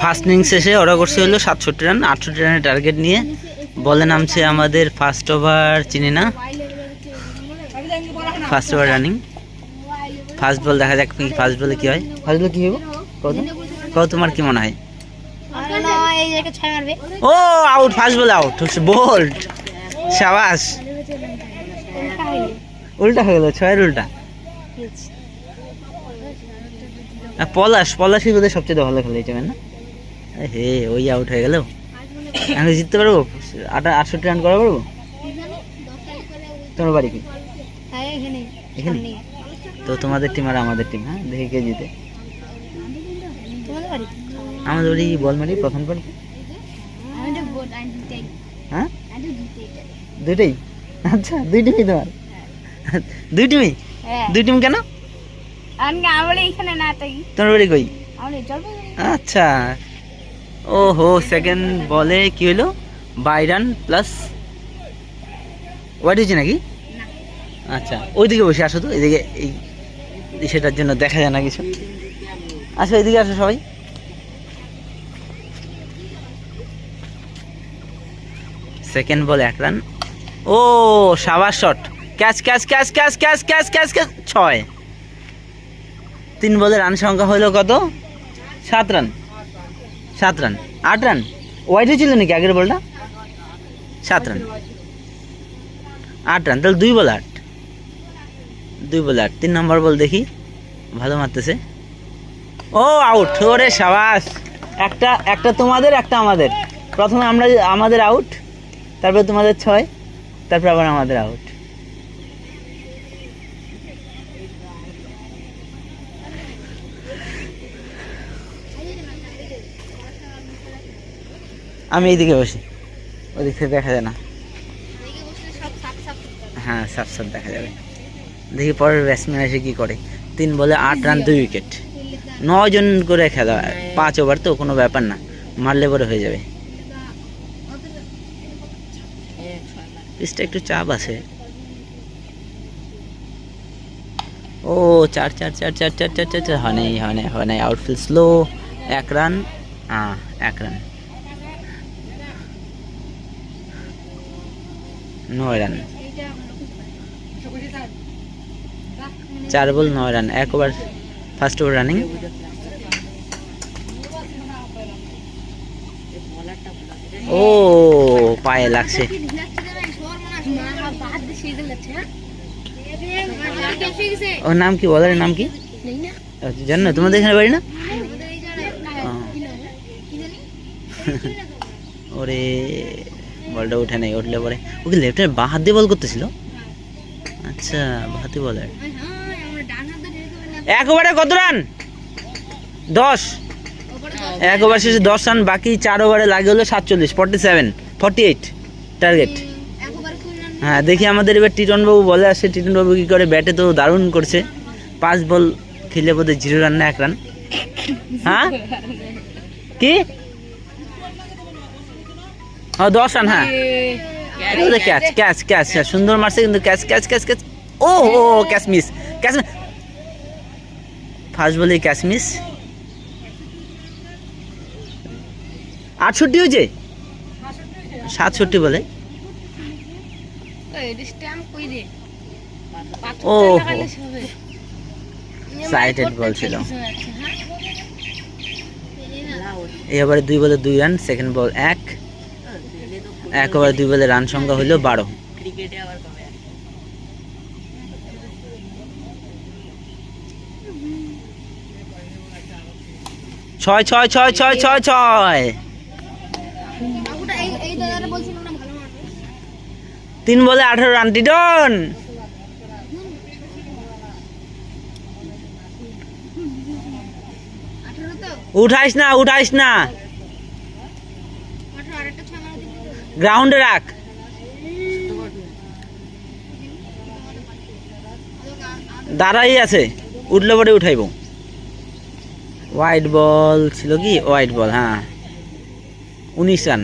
First innings শেষে ওরা করছে হলো সাতষট্টি রান আটষট্টি রানের টার্গেট নিয়ে। বলে নামছে আমাদের ফার্স্ট ওভার চিনি না? First over running first ball দেখা যাক ফার্স্ট বলে কী হয়। ফার্স্ট বলে কী হবে কত কত তোমার কী মনে হয়? ও আউট ফার্স্ট বলে আউট বোল্ড সাবাস। উল্টা হয়ে গেল ছয়ের উল্টা। পলাশ পলাশই বোধহয় সবচেয়ে ভালো খেলে না? হে ওই আউট হয়ে গেল। আমি জিততে পারব? আটা আটষট্টি রান করা পারব? তোমার বাড়ি কি? এখানে? তো তোমাদের টিম আর আমাদের টিম হ্যাঁ? দেখে কে জিতে। আমাদের বাড়ি বল মারি প্রথম দিতেই হ্যাঁ? দুইটাই? আচ্ছা দুই টিমই তোমার? দুই টিমই হ্যাঁ। দুই টিম কেন? আমি আমরা এখানে না তাই তোমার বাড়ি কই? আচ্ছা। ও হো সেকেন্ড বলে কি হলো? বাই রান প্লাস ওয়াইড হয়েছে নাকি? আচ্ছা ওইদিকে বসে আসো তো এদিকে এই সেটার জন্য দেখা যায় না কিছু। আসো এদিকে আসো সবাই। সেকেন্ড বল এক রান ও সাবাস shot catch catch catch catch catch catch catch catch ছয়। তিন বলে রান সংখ্যা হলো কত? সাত রান সাত রান। আট রান? ওয়াইড ছিল নাকি আগের বলটা সাত রান। আট রান, তাহলে দুই বল আট। দুই বল আট। তিন নম্বর বল দেখি। ভালো মারতেছে। ও আউট ওরে সাবাস। একটা একটা তোমাদের, একটা আমাদের। প্রথমে আমরা আমাদের আউট তারপরে তোমাদের ছয়, তারপর আবার আমাদের আউট আমি এইদিকে বসি। ওদিক থেকে দেখা যায় না। হ্যাঁ সাফ সাপ দেখা যাবে। দেখি পরের ব্যাটসম্যান এসে কি করে। তিন বলে আট রান দুই উইকেট জন করে খেলা। পাঁচ ওভার তো, কোনো ব্যাপার না। মারলে পরে হয়ে যাবে। পিচটা একটু চাপ আছে। ও, চার চার চার চার চার চার চার চার হয় নাই হয় নাই হয় নাই আউটফিল স্লো এক রান হ্যাঁ এক রান নয় রান। চার বল নয় রান এক ওভার ফার্স্ট ওভার রানিং ও পায়ে লাগছে। ওর নাম কি? বলার নাম কি? জানো না তোমাদের এখানে বাড়ি না? ওরে। বলটা উঠে নেই, উঠলে পরে। ও কি লেফটের বাঁ হাত দিয়ে বল করতেছিল? আচ্ছা বাঁ হাতে বলার এক ওভারে কত রান? দশ। এক ওভার শেষে দশ রান, বাকি চার ওভারে লাগে হলো সাতচল্লিশ forty seven forty eight target হ্যাঁ দেখি আমাদের এবার বাবু বলে আসে বাবু কি করে? ব্যাটে তো দারুণ করছে। পাঁচ বল খেলে বোধহয় জিরো রান না, এক রান। হ্যাঁ? কি? দশ রান হ্যাঁ। ক্যাচ ক্যাচ ক্যাচ সুন্দর মারছে কিন্তু ক্যাচ ক্যাচ ক্যাচ ক্যাচ ও ও ক্যাচ মিস ক্যাচ ফার্স্ট বলে ক্যাচ মিস আটষট্টি হয়েছে? সাতষট্টি বলে। ও সাইডেড বল ছিল। এবারে দুই বলে দুই রান সেকেন্ড বল এক। এক ওভার দুই বলে রান সংখ্যা হলো বারো। ছয় ছয় ছয় ছয় ছয় ছয়। তিন বলে আঠারো রান টিটন। উঠাইস না উঠাইস না। গ্রাউন্ডে রাখ। দাঁড়াই আছে, উঠলে পরে উঠাইব। হোয়াইট বল ছিল কি? হোয়াইট বল হ্যাঁ। উনিশ run.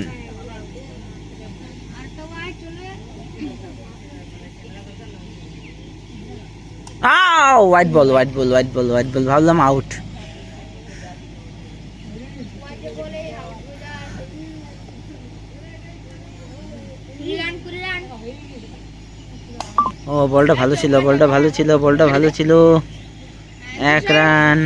White ball white ball white ball white ball ভাবলাম আউট ও বলটা ভালো ছিল বলটা ভালো ছিল বলটা ভালো ছিল এক রান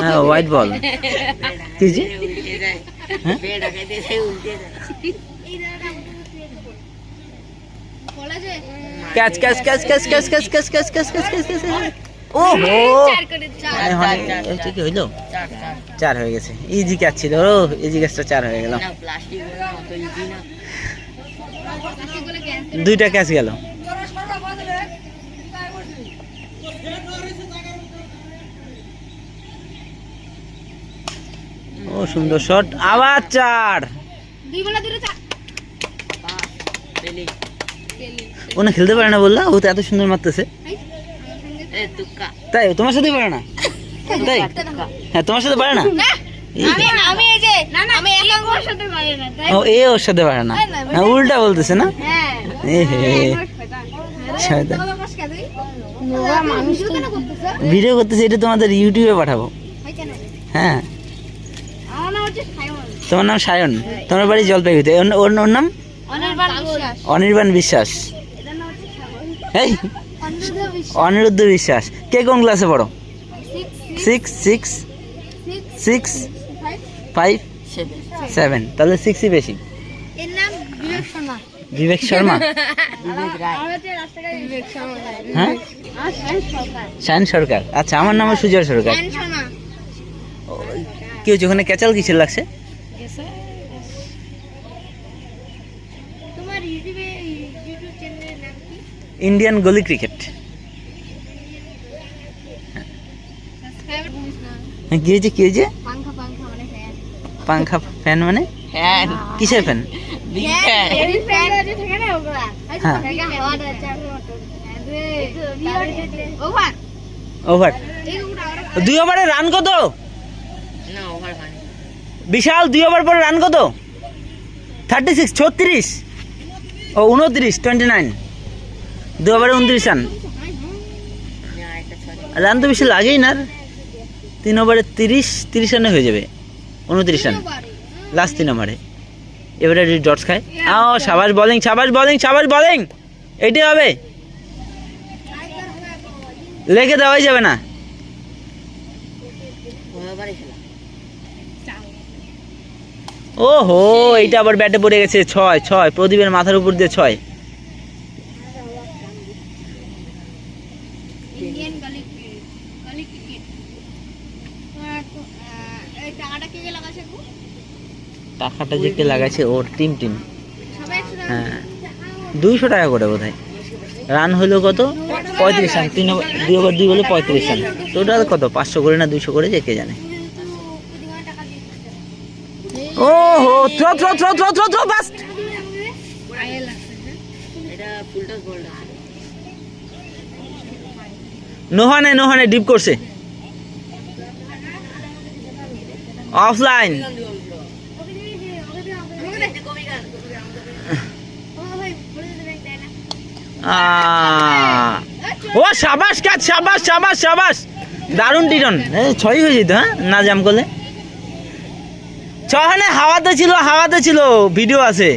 হ্যাঁ হোয়াইট বল হ্যাঁ? Catch catch catch catch catch catch catch catch catch catch catch catch ও হো কি হইল? চার হয়ে গেছে। ইজি ক্যাচ ছিল ও ইজি চার হয়ে গেল। দুইটা ক্যাচ গেল। ও সুন্দর শট আবার চার। দুই বলা দুটো চার। ও না খেলতে পারে না বললা? ও তো এত সুন্দর মারতেছে। তাই তোমার সাথে পারে না? তাই? হ্যাঁ তোমার সাথে পারে না? ও এ ওর সাথে পারে না। হ্যাঁ, উল্টা বলতেছে না? ভিডিও করতেছে এটা তোমাদের ইউটিউবে পাঠাবো। হ্যাঁ তোমার নাম সায়ন? তোমার বাড়ি জলপাইগুড়িতে। ওর নাম? অনির্বাণ বিশ্বাস। এই। অনিরুদ্ধ বিশ্বাস। কে কোন ক্লাসে পড়ো? Six six six five seven তাহলে সিক্সই বেশি। বিবেক শর্মা। বিবেক শর্মা? আমার হচ্ছে রাস্তাঘাটে বিবেক শর্মা হ্যাঁ? শায়ন সরকার। আচ্ছা আমার নাম সুজয় সরকার। কি হচ্ছে ওখানে ক্যাচাল কিসের লাগছে? ইন্ডিয়ান গলি ক্রিকেট কি হয়েছে কি পাংখা ফ্যান মানে, মানে? কিসের ফ্যান ওভার দুই ওভারে রান কত? বিশাল দুই ওভার পরে রান কত? থার্টি সিক্স ছত্রিশ? ও উনত্রিশ টোয়েন্টি নাইন দু উনত্রিশ রান। রান তো বেশি লাগেই না। তিন ওভারে তিরিশ তিরিশ রানে হয়ে যাবে, উনত্রিশ রান। লাস্ট তিন ওভারে। এবারে ডটস খায়। ও সাবাস বলিং সাবাস বলিং সাবাস বলিং এইটাই হবে। লেগে দেওয়াই যাবে না। ও হো এইটা আবার ব্যাটে পড়ে গেছে। ছয় ছয়, প্রদীপের মাথার উপর দিয়ে ছয়। ইন্ডিয়ান গলি গলি ক্রিকেট এই টাকাটা কে কে লাগাছে গো? টাকাটা যে কে লাগাইছে ওর টিম টিম। টাকা হ্যাঁ। দুইশো টাকা করে বোধ হয় রান হলো কত? পঁয়ত্রিশ রান। তিন ওভার দুই ওভার দুই বলে পঁয়ত্রিশ রান। টোটাল কত? পাঁচশো করে না দুইশো করে? যে কে জানে। ও হো throw throw throw throw throw throw fast আয়ে লাগছে নোহানে নোহানে ডিপ করছে। অফলাইন ও সাবাস কাজ, সাবাস সাবাস সাবাস। দারুণ টিরন ছয় হয়ে যেত হ্যাঁ? না জাম করলে। ছখানে হাওয়াতে ছিল হাওয়াতে ছিল ভিডিও আছে।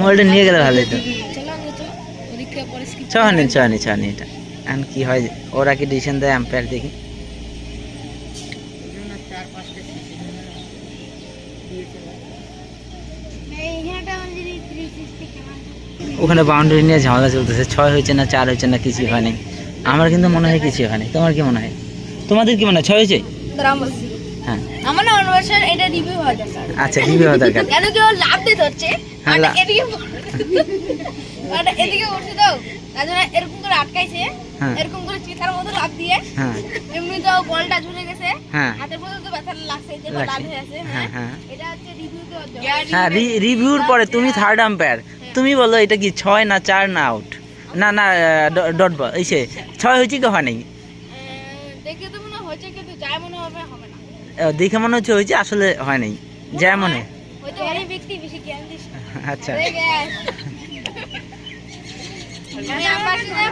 মোবাইলটা নিয়ে গেলে ভালো হতো ছহানি ছহানি ছহানি এটা। এখন কি হয় ওরা কি ডিসিশন দেয় আম্পায়ার দেখি। ওখানে বাউন্ডারি নিয়ে ঝামেলা চলতেছে ছয় হয়েছে না চার হয়েছে না কিছুই হয়নি আমার কিন্তু মনে হয় কিছুই হয়নি তোমার কি মনে হয়? তোমাদের কি মনে হয়? ছয় হয়েছে? হ্যাঁ। আমার না অনুবাদ এটা রিভিউ হওয়া দরকার। আচ্ছা কি হওয়া দরকার। কেন কি ও লাভ দিতে হচ্ছে হ্যাঁ, আর এদিকে আর এদিকে উঠছে তো তার জন্য এরকম করে আটকাইছে হ্যাঁ। এরকম করে চিথার মতো লাভ দিয়ে এমনি তো বলটা ঝুলে গেছে হাতের মধ্যে তো ব্যথা লাগছে যে লাভ আছে এটা হচ্ছে রিভিউ তো রিভিউর পরে তুমি থার্ড আম্পায়ার তুমি বলো এটা কি ছয় না চার না আউট না না ডট বল এই সে ছয় হয়েছে কি হয় নাই দেখে তো মনে হচ্ছে কিন্তু যায় মনে হবে দেখে মনে হচ্ছে হয়েছে আসলে হয় নাই যেমন। আচ্ছা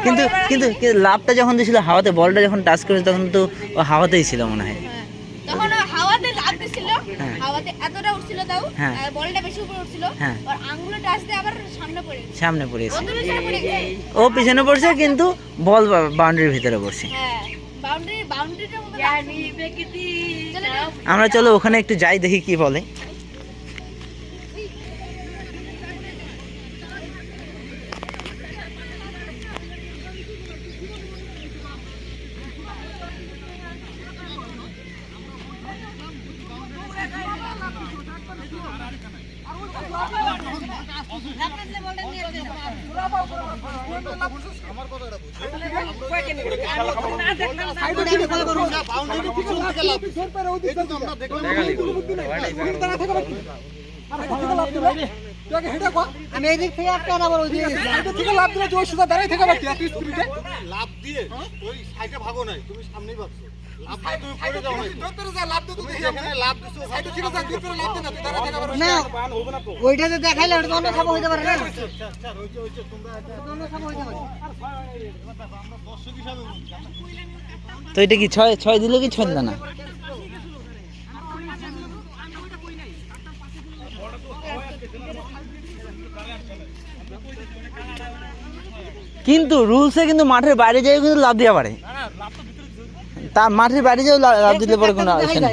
কিন্তু কিন্তু লাভটা যখন দিয়েছিল হাওয়াতে বলটা যখন টাচ করেছে তখন তো ও হাওয়াতেই ছিল মনে হয় হ্যাঁ। তখন ও হাওয়াতে লাফ দিছিল হ্যাঁ। হাওয়াতে এতটা উঠছিল তাও হ্যাঁ। বলটা বেশি উপরে উঠছিল। আর আঙ্গুলে টাচ দিয়ে আবার সামনে পড়ে সামনে পড়েছে ও পিছনে পড়ছে কিন্তু বল বাউন্ডারির ভিতরে পড়ছে হ্যাঁ আমরা চলো ওখানে একটু যাই দেখি কি বলে। আমি এই দিক থেকে একটা আবার ওই দিকে থেকে লাভ দিলে ওই সুদা দাঁড়াই থেকে বাকি এত স্পিডে লাভ দিয়ে ওই সাইডে ভাগো নাই তুমি সামনেই ভাগছো। লাভ দিয়ে তুমি পড়ে যাও নাই তোর যা লাভ দিতে তুমি যেখানে লাভ দিছো সাইডে থেকে যা দূর করে লাভ দে না তুই দাঁড়াই থেকে আবার না ওইটা যে দেখাইলে ওটা অন্য সব হইতে পারে না। তো এটা কি ছয় ছয় দিল কি ছয় দিল না? কিন্তু রুলসে কিন্তু মাঠের বাইরে যেও কিন্তু লাভ দেওয়া পারে। তা মাঠের বাইরে যেও লা- লাভ দিতে পারে কোনো ছিলাম?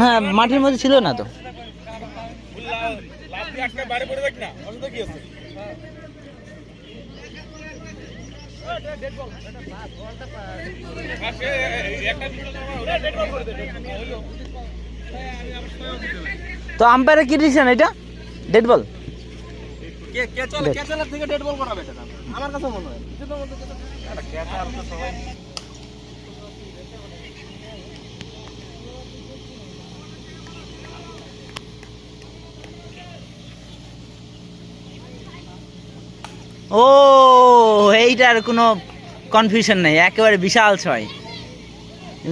হ্যাঁ, মাঠের মধ্যে ছিল না তো। তো আম্পায়ারের কি ডিসিশন এটা? ডেড বল কে কে চলে কে চলে থেকে ডেড বল করাবে এটা আমার কাছে মনে হয়। ও এইটার কোনো কনফিউশন নেই একেবারে বিশাল ছয়।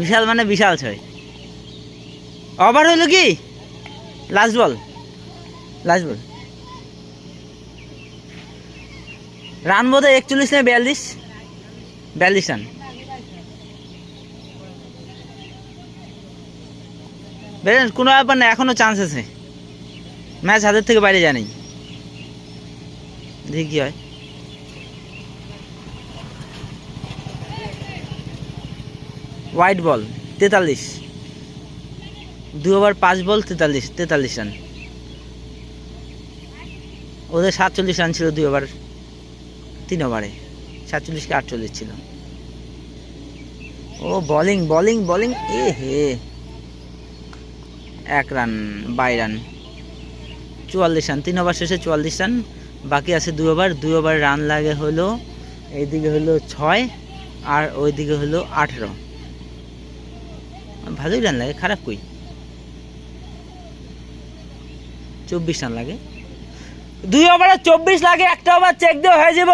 বিশাল মানে বিশাল ছয়। ওভার হইল কি? Last ball last ball run বোধ হয় একচল্লিশ না বিয়াল্লিশ? বিয়াল্লিশ রান। বেরেন, কোনো ব্যাপার না এখনও চান্স আছে। ম্যাচ হাতের থেকে বাইরে জানি দেখি কি হয়। হোয়াইট বল তেতাল্লিশ। দু ওভার পাঁচ বল তেতাল্লিশ তেতাল্লিশ রান। ওদের সাতচল্লিশ রান ছিল দুই ওভার তিন ওভারে সাতচল্লিশ কি আটচল্লিশ ছিল। ও বলিং বলিং বলিং এ হে। এক রান বাই রান চুয়াল্লিশ রান তিন ওভার শেষে চুয়াল্লিশ রান বাকি আছে দুই ওভার দুই ওভার রান লাগে হলো, এইদিকে হলো ছয়, আর ওইদিকে হলো আঠেরো। ভালোই রান লাগে, খারাপ কই? চব্বিশ রান লাগে। দুই ওভারে চব্বিশ লাগে একটা ওভার চেক দিয়ে হয়ে যাব।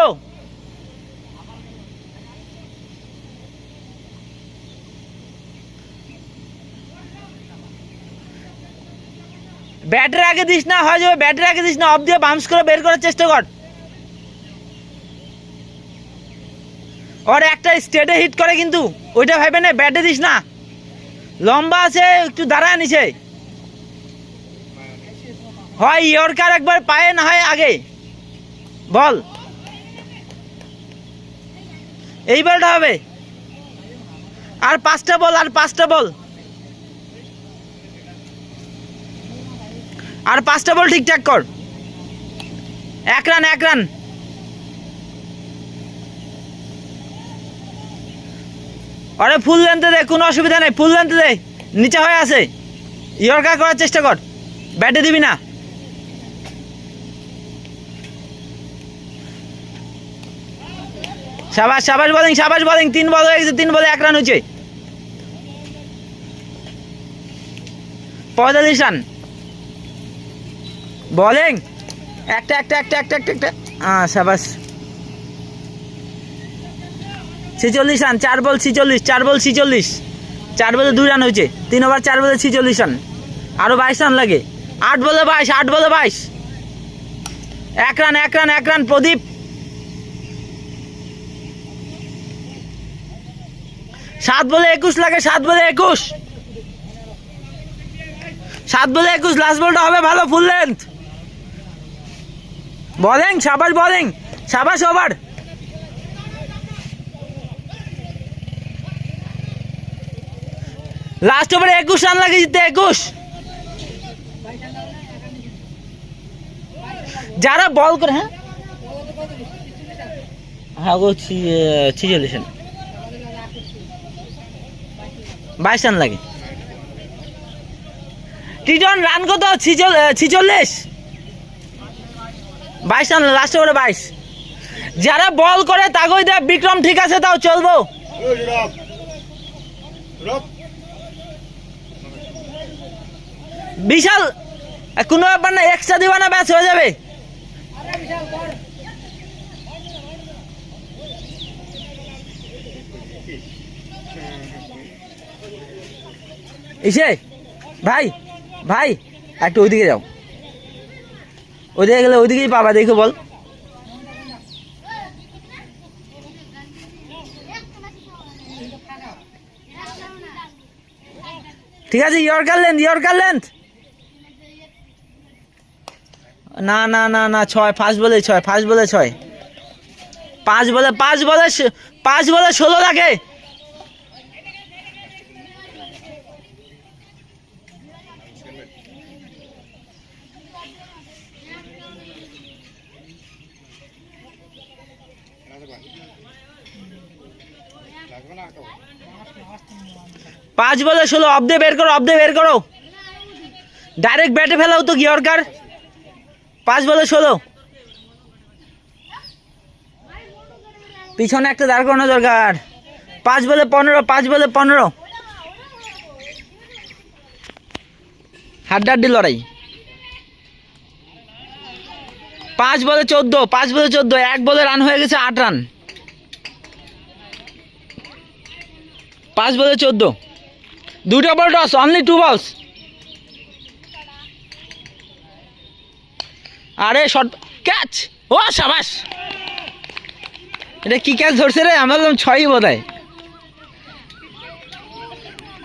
ব্যাটের আগে দিস না, হয়ে যাবে। ব্যাটের আগে দিস না অফ দিয়ে বাউন্স করে বের করার চেষ্টা কর। ওর একটা স্টেটে হিট করে কিন্তু, ওইটা ভাবে না, ব্যাটে দিস না। লম্বা আছে, একটু দাঁড়ায় নিচে। হয় ইয়র্কার একবার পায়ে না হয় আগে। বল। এই বলটা হবে। আর পাঁচটা বল, আর পাঁচটা বল। আর পাঁচটা বল ঠিকঠাক কর। এক রান এক রান। আরে ফুল লেন্থে দে, কোনো অসুবিধা নেই ফুল লেন্থে দে। নিচে হয়ে আছে। ইয়র্কার করার চেষ্টা কর। ব্যাটে দিবি না। সাবাস সাবাস বলিং সাবাস বলিং তিন বল হয়ে গেছে, তিন বলে এক রান হচ্ছে পঁয়তাল্লিশ রান বলিং একটা একটা একটা একটা একটা একটা। হ্যাঁ সাবাস। ছিচল্লিশ রান চার বল ছিচল্লিশ, চার বল ছিচল্লিশ। চার বলে দুই রান হয়েছে, তিন ওভার চার বলে ছিচল্লিশ রান আরও বাইশ রান লাগে। আট বলে বাইশ, আট বলে বাইশ। এক রান এক রান এক রান প্রদীপ। সাত বলে একুশ লাগে, সাত বলে একুশ। সাত বলে একুশ লাস্ট বলটা হবে ভালো ফুল লেন্থ বলিং সাবাস বলিং সাবাস ওভার লাস্ট ওভারে একুশ রান লাগে জিততে, একুশ। যারা বল করে হ্যাঁ? হ্যাঁ ছি- ছিচল্লিশ রান বাইশ রান লাগে। টিটন রান কত? ছিচল- ছিচল্লিশ। বাইশ রান লাস্ট ওভারে বাইশ। যারা বল করে তাগই দেয় বিক্রম ঠিক আছে, তাও চলবো। বিশাল কোনো ব্যাপার না এক্সট্রা দিবা না, ব্যাস হয়ে যাবে। ইসে ভাই ভাই, একটু ওইদিকে যাও। ওইদিকে গেলে ওইদিকেই পাবা দেখো বল। ঠিক আছে ইয়র্কার লেন্থ ইয়র্কার লেন্থ না না না না, ছয় ফার্স্ট বলে ছয় ফার্স্ট বলে ছয়। পাঁচ বলে পাঁচ বলে পাঁচ বলে ষোলো লাগে। পাঁচ বলে ষোলো অব্দে বের করো অব্দে বের করো। ডাইরেক্ট ব্যাটে ফেলাও তো গিয়রকার পাঁচ বলে ষোলো। পিছনে একটা দাঁড় করানো দরকার। পাঁচ বলে পনেরো, পাঁচ বলে পনেরো। হাড্ডাহাড্ডি লড়াই। পাঁচ বলে চোদ্দ, পাঁচ বলে চোদ্দ, এক বলে রান হয়ে গেছে আট রান পাঁচ বলে চোদ্দ। দুটো বল টস অনলি টু বলস আরে শর্ট ক্যাচ ও, সাবাস! এটা কি ক্যাচ ধরছে রে? আমরা তো ছয়ই বোধ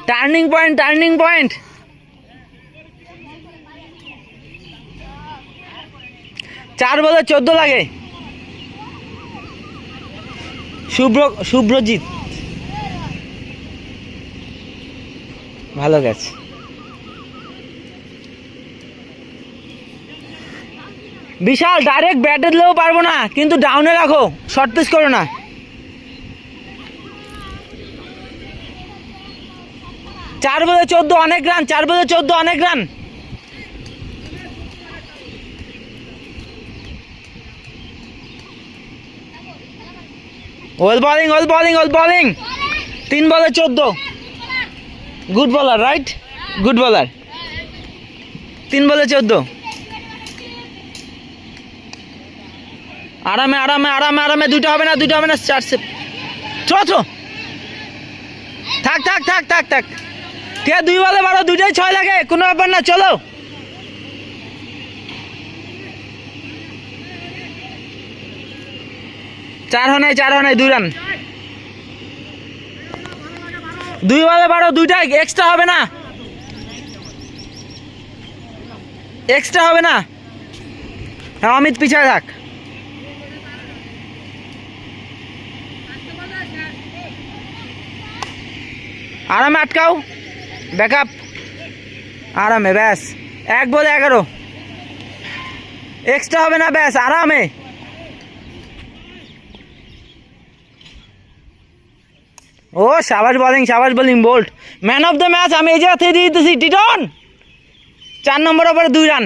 টার্নিং পয়েন্ট টার্নিং পয়েন্ট চার বলে চোদ্দ লাগে। শুভ্র, শুভ্রজিৎ। ভালো গেছে। বিশাল ডাইরেক্ট ব্যাটে দিলেও পারব না, কিন্তু ডাউনে রাখো শর্ট পিস করো না। চার বলে চোদ্দ অনেক রান চার বলে চোদ্দ অনেক run well bowling well bowling well bowling তিন বলে চোদ্দ। গুড বলার রাইট গুড বলার তিন বলে চোদ্দ। আরামে আরামে আরামে আরামে, দুটো হবে না, দুটো হবে না, চার সে ছো ছো থাক থাক থাক থাক থাক। ঠিক দুই বলে বারো দুইটাই ছয় লাগে, কোনো ব্যাপার না, চলো। চার হনায় চার হনায় দুই রান। দুই বলে বারো দুইটাই এক্সট্রা হবে না? এক্সট্রা হবে না? হ্যাঁ অমিত পিছায় থাক। আরামে আটকাও। ব্যাক আপ আরামে, ব্যাস। এক বলে এগারো। এক্সট্রা হবে না, ব্যাস, আরামে। ও, সাবাস বলিং সাবাস bowling bowled man of the match আমি এই জায়গা থেকে দিতেছি টিটন চার নম্বর ওপরে দুই রান